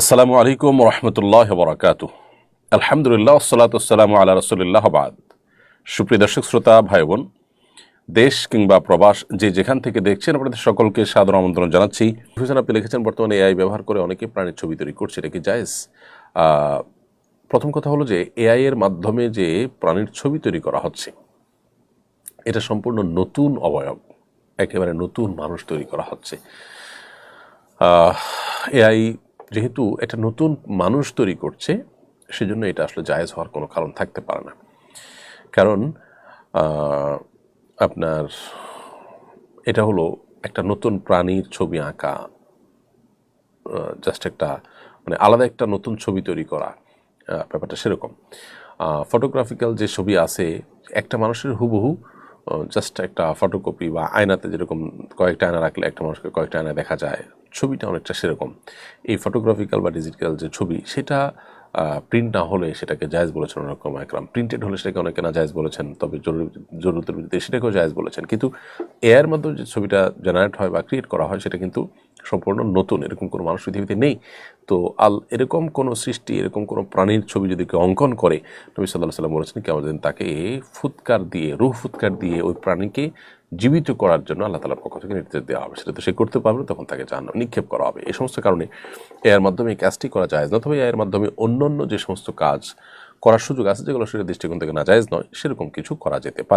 আসসালামু আলাইকুম রহমতুল্লাহ বরাকাত আলহামদুলিল্লাহ সালাতাম আল্লাহ রসুলিল্লাহ বাদ। সুপ্রিয় দর্শক, শ্রোতা ভাই বোন দেশ কিংবা প্রবাস যে যেখান থেকে দেখছেন, আপনাদের সকলকে সাদর আমন্ত্রণ জানাচ্ছি। হুসেন, আপনি লিখেছেন, বর্তমানে এআই ব্যবহার করে অনেকে প্রাণীর ছবি তৈরি করছে, এটা কি জায়েজ? প্রথম কথা হলো যে এআই এর মাধ্যমে যে প্রাণীর ছবি তৈরি করা হচ্ছে, এটা সম্পূর্ণ নতুন অবয়ব, একেবারে নতুন মানুষ তৈরি করা হচ্ছে। এআই যেহেতু এটা নতুন মানুষ তৈরি করছে, সেজন্য এটা আসলে জায়েজ হওয়ার কোনো কারণ থাকতে পারে না। কারণ আপনার এটা হলো একটা নতুন প্রাণীর ছবি আঁকা জাস্ট একটা মানে আলাদা একটা নতুন ছবি তৈরি করা ব্যাপারটা সেরকম। ফটোগ্রাফিক্যাল যে ছবি আছে, একটা মানুষের হুবহু জাস্ট একটা ফটোকপি বা আয়নাতে যেরকম কয়েকটা আয়না রাখলে একটা মানুষকে কয়েকটা আয়না দেখা যায়, ছবিটা অনেকটা সেরকম। এই ফটোগ্রাফিক্যাল বা ডিজিটাল যে ছবি, সেটা প্রিন্ট না হলে সেটাকে জায়জ বলেছেন অনেকরকম একরাম। প্রিন্টেড হলে সেটাকে অনেকে না জায়জ বলেছেন, তবে জরুরি, জরুরতের ভিত্তিতে সেটাকেও জায়জ বলেছেন। কিন্তু এয়ার মাধ্যমে যে ছবিটা জেনারেট হয় বা ক্রিয়েট করা হয়, সেটা কিন্তু সম্পূর্ণ নতুন, এরকম কোনো মানুষ পৃথিবীতে নেই। তো আল, এরকম কোনো সৃষ্টি, এরকম কোনো প্রাণীর ছবি যদি কেউ অঙ্কন করে, নবী সাল্লাহ সাল্লাম বলেছেন কেমন দিন তাকে ফুৎকার দিয়ে, রুহ ফুৎকার দিয়ে ওই প্রাণীকে জীবিত করার জন্য আল্লাহ তালার পক্ষ থেকে নির্দেশ দেওয়া হবে। সেটা তো সে করতে পারবে, তখন তাকে জাহান্নামে নিক্ষেপ করা হবে। এই সমস্ত কারণে এর মাধ্যমে কাজটি করা যায় না তবে এর মাধ্যমে অন্য অন্য যে সমস্ত কাজ করার সুযোগ আছে, যেগুলো সেটা দৃষ্টিকোণ থেকে না জায়েজ নয়, সেরকম কিছু করা যেতে পারে।